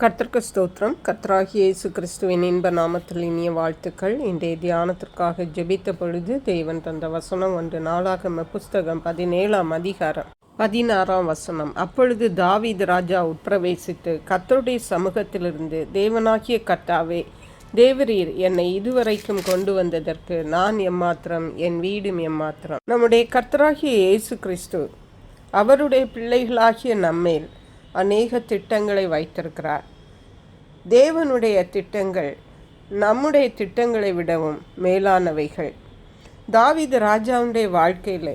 கர்த்தர்க்கு ஸ்தோத்திரம். கர்த்தராகிய இயேசு கிறிஸ்துவின் இன்ப நாமத்தில் இனிய வாழ்த்துக்கள். இன்றைய தியானத்திற்காக ஜெபித்த பொழுது தேவன் தந்த வசனம் ஒன்று நாளாகம புஸ்தகம் பதினேழாம் அதிகாரம் பதினாறாம் வசனம். அப்பொழுது தாவீது ராஜா உட்பிரவேசித்து கர்த்தருடைய சமூகத்திலிருந்து தேவனாகிய கர்த்தாவே தேவரீர் என்னை இதுவரைக்கும் கொண்டு வந்ததற்கு நான் எம்மாத்திரம் என் வீடும் எம்மாத்திரம். நம்முடைய கர்த்தராகிய இயேசு கிறிஸ்து அவருடைய பிள்ளைகளாகிய நம்மேல் அநேக திட்டங்களை வைத்திருக்கிறார். தேவனுடைய திட்டங்கள் நம்முடைய திட்டங்களை விடவும் மேலானவைகள். தாவித ராஜாவுடைய வாழ்க்கையில்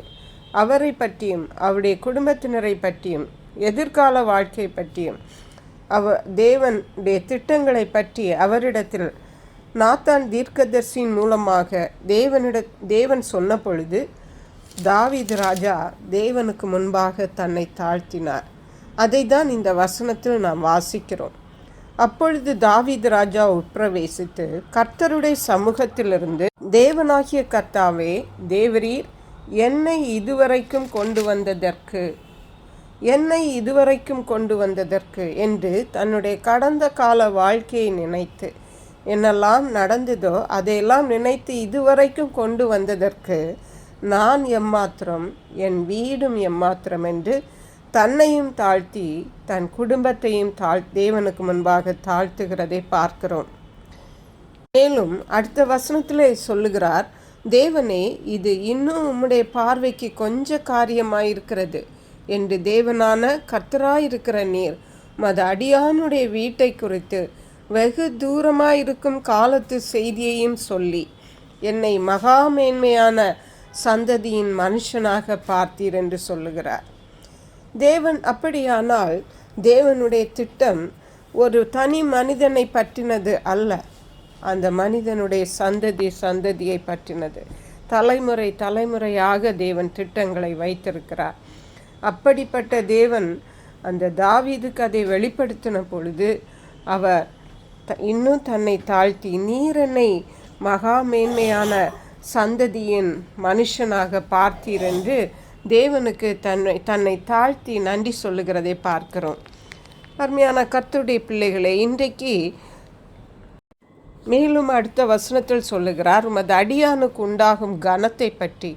அவரை பற்றியும் அவருடைய குடும்பத்தினரை பற்றியும் எதிர்கால வாழ்க்கை பற்றியும் அவ தேவனுடைய திட்டங்களை பற்றி அவரிடத்தில் நாத்தான் தீர்க்கதர்சியின் மூலமாக தேவனிட தேவன் சொன்ன பொழுது தாவீது ராஜா தேவனுக்கு முன்பாக தன்னை தாழ்த்தினார். அதை தான் இந்த வசனத்தில் நாம் வாசிக்கிறோம். அப்பொழுது தாவீது ராஜா உட்பிரவேசித்து கர்த்தருடைய சமூகத்திலிருந்து தேவனாகிய கர்த்தாவே தேவரீர் என்னை இதுவரைக்கும் கொண்டு வந்ததற்கு என்னை இதுவரைக்கும் கொண்டு வந்ததற்கு என்று தன்னுடைய கடந்த கால வாழ்க்கையை நினைத்து என்னெல்லாம் நடந்ததோ அதையெல்லாம் நினைத்து இதுவரைக்கும் கொண்டு வந்ததற்கு நான் எம்மாத்திரம் என் வீடும் எம்மாத்திரம் என்று தன்னையும் தாழ்த்தி தன் குடும்பத்தையும் தாழ் தேவனுக்கு முன்பாக தாழ்த்துகிறதை பார்க்கிறோம். மேலும் அடுத்த வசனத்தில் சொல்லுகிறார் தேவனே இது இன்னும் உம்முடைய பார்வைக்கு கொஞ்ச காரியமாயிருக்கிறது. என்று தேவனான கர்த்தராயிருக்கிற நீர் மத அடியானுடைய வீட்டை குறித்து வெகு தூரமாயிருக்கும் காலத்து செய்தியையும் சொல்லி என்னை மகா மேன்மையான சந்ததியின் மனுஷனாக பார்த்தீர் என்று சொல்லுகிறார். தேவன் அப்படியானால் தேவனுடைய திட்டம் ஒரு தனி மனிதனை பற்றினது அல்ல. அந்த மனிதனுடைய சந்ததி சந்ததியை பற்றினது. தலைமுறை தலைமுறையாக தேவன் திட்டங்களை வைத்திருக்கிறார். அப்படிப்பட்ட தேவன் அந்த தாவீதுக்கு அதை வெளிப்படுத்தின பொழுது அவர் த இன்னும் தன்னை தாழ்த்தி நீரனை மகா மேன்மையான சந்ததியின் மனுஷனாக பார்த்தீர் என்று தேவனுக்கு தன்னை தன்னை தாழ்த்தி நன்றி சொல்லுகிறதை பார்க்கிறோம். அருமையான கத்துடைய பிள்ளைகளை இன்றைக்கு மேலும் அடுத்த வசனத்தில் சொல்லுகிறார் உமது அடியானுக்கு உண்டாகும் கனத்தை பற்றி.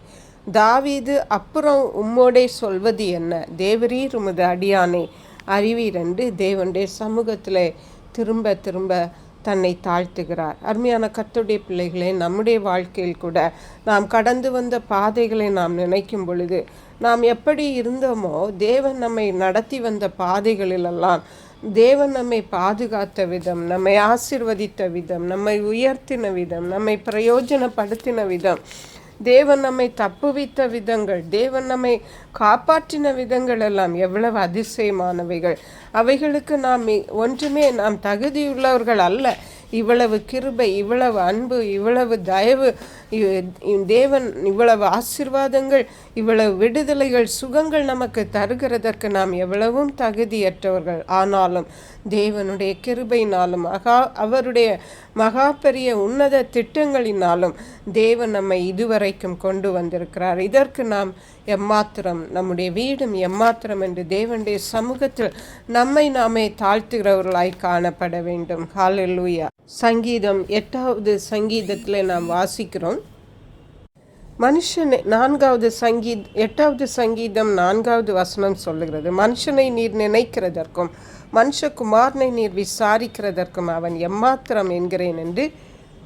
தாவீது அப்புறம் உம்மோடே சொல்வது என்ன? தேவரீர் உமது அடியானை அறிவீரண்டு தேவனுடைய சமூகத்தில் திரும்ப திரும்ப தன்னை தாழ்த்துகிறார். அருமையான கத்துடைய பிள்ளைகளே நம்முடைய வாழ்க்கையில் கூட நாம் கடந்து வந்த பாதைகளை நாம் நினைக்கும் பொழுது நாம் எப்படி இருந்தோமோ தேவன் நம்மை நடத்தி வந்த பாதைகளிலெல்லாம் தேவன் நம்மை பாதுகாத்த விதம் நம்மை ஆசிர்வதித்த விதம் நம்மை உயர்த்தின விதம் நம்மை பிரயோஜனப்படுத்தின விதம் தேவன் நம்மை தப்புவித்த விதங்கள் தேவன் நம்மை காப்பாற்றின விதங்கள் எல்லாம் எவ்வளவு அதிசயமானவைகள். அவைகளுக்கு நாம் ஒன்றுமே நாம் தகுதியுள்ளவர்கள் அல்ல. இவ்வளவு கிருபை இவ்வளவு அன்பு இவ்வளவு தயவு தேவன் இவ்வளவு ஆசிர்வாதங்கள் இவ்வளவு விடுதலைகள் சுகங்கள் நமக்கு தருகிறதற்கு நாம் எவ்வளவும் தகுதியற்றவர்கள். ஆனாலும் தேவனுடைய கிருபையினாலும் மகா அவருடைய மகா பெரிய உன்னத திட்டங்களினாலும் தேவன் நம்மை இதுவரைக்கும் கொண்டு வந்திருக்கிறார். இதற்கு நாம் எம்மாத்திரம் நம்முடைய வீடும் எம்மாத்திரம் என்று தேவனுடைய சமூகத்தில் நம்மை நாமே தாழ்த்துகிறவர்களாய் காணப்பட வேண்டும். ஹாலெல்லூயா சங்கீதம் எட்டாவது சங்கீதத்தில் நாம் வாசிக்கிறோம். மனுஷனை நான்காவது சங்கீத் எட்டாவது சங்கீதம் நான்காவது வசனம் சொல்லுகிறது. மனுஷனை நீர் நினைக்கிறதற்கும் மனுஷகுமாரனை நீர் விசாரிக்கிறதற்கும் அவன் எம்மாத்திரம் என்கிறேன் என்று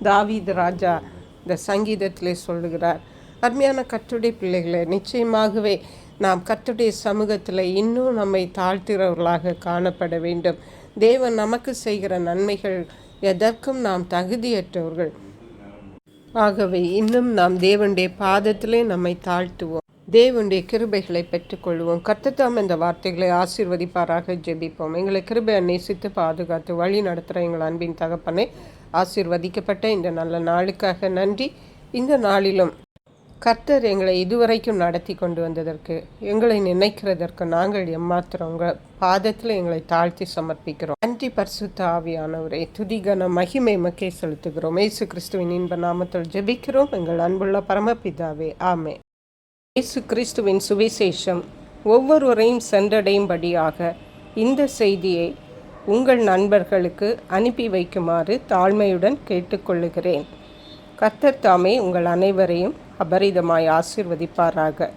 தாவீது ராஜா இந்த சங்கீதத்திலே சொல்லுகிறார். அருமையான கட்டுடைய பிள்ளைகளை நிச்சயமாகவே நாம் கத்துடைய சமூகத்தில் இன்னும் நம்மை தாழ்த்துகிறவர்களாக காணப்பட வேண்டும். தேவன் நமக்கு செய்கிற நன்மைகள் எதற்கும் நாம் தகுதியற்றவர்கள். ஆகவே இன்னும் நாம் தேவனுடைய பாதத்திலே நம்மை தாழ்த்துவோம். தேவனுடைய கிருபைகளை பெற்றுக்கொள்வோம். கத்துத்தாம் இந்த வார்த்தைகளை ஆசீர்வதிப்பாராக ஜெபிப்போம். எங்களை கிருபை நேசித்து பாதுகாத்து வழி நடத்துகிற எங்கள் அன்பின் தகப்பனை ஆசீர்வதிக்கப்பட்ட இந்த நல்ல நாளுக்காக நன்றி. இந்த நாளிலும் கர்த்தர் எங்களை இதுவரைக்கும் நடத்தி கொண்டு வந்ததற்கு எங்களை நினைக்கிறதற்கு நாங்கள் எம்மாத்திரம் உங்கள் பாதத்தில் எங்களை தாழ்த்தி சமர்ப்பிக்கிறோம். நன்றி பரிசுத்த ஆவியானவரை துதிகன மகிமை மக்கே செலுத்துகிறோம். ஏசு கிறிஸ்துவின் இன்ப நாமத்தில் ஜெபிக்கிறோம். எங்கள் அன்புள்ள பரமபிதாவே ஆமே இயேசு கிறிஸ்துவின் சுவிசேஷம் ஒவ்வொருவரையும் சென்றடையும்படியாக இந்த செய்தியை உங்கள் நண்பர்களுக்கு அனுப்பி வைக்குமாறு தாழ்மையுடன் கேட்டுக்கொள்ளுகிறேன். கர்த்தர் தாமே உங்கள் அனைவரையும் அபரிதமாய் ஆசிர்வதிப்பாராக.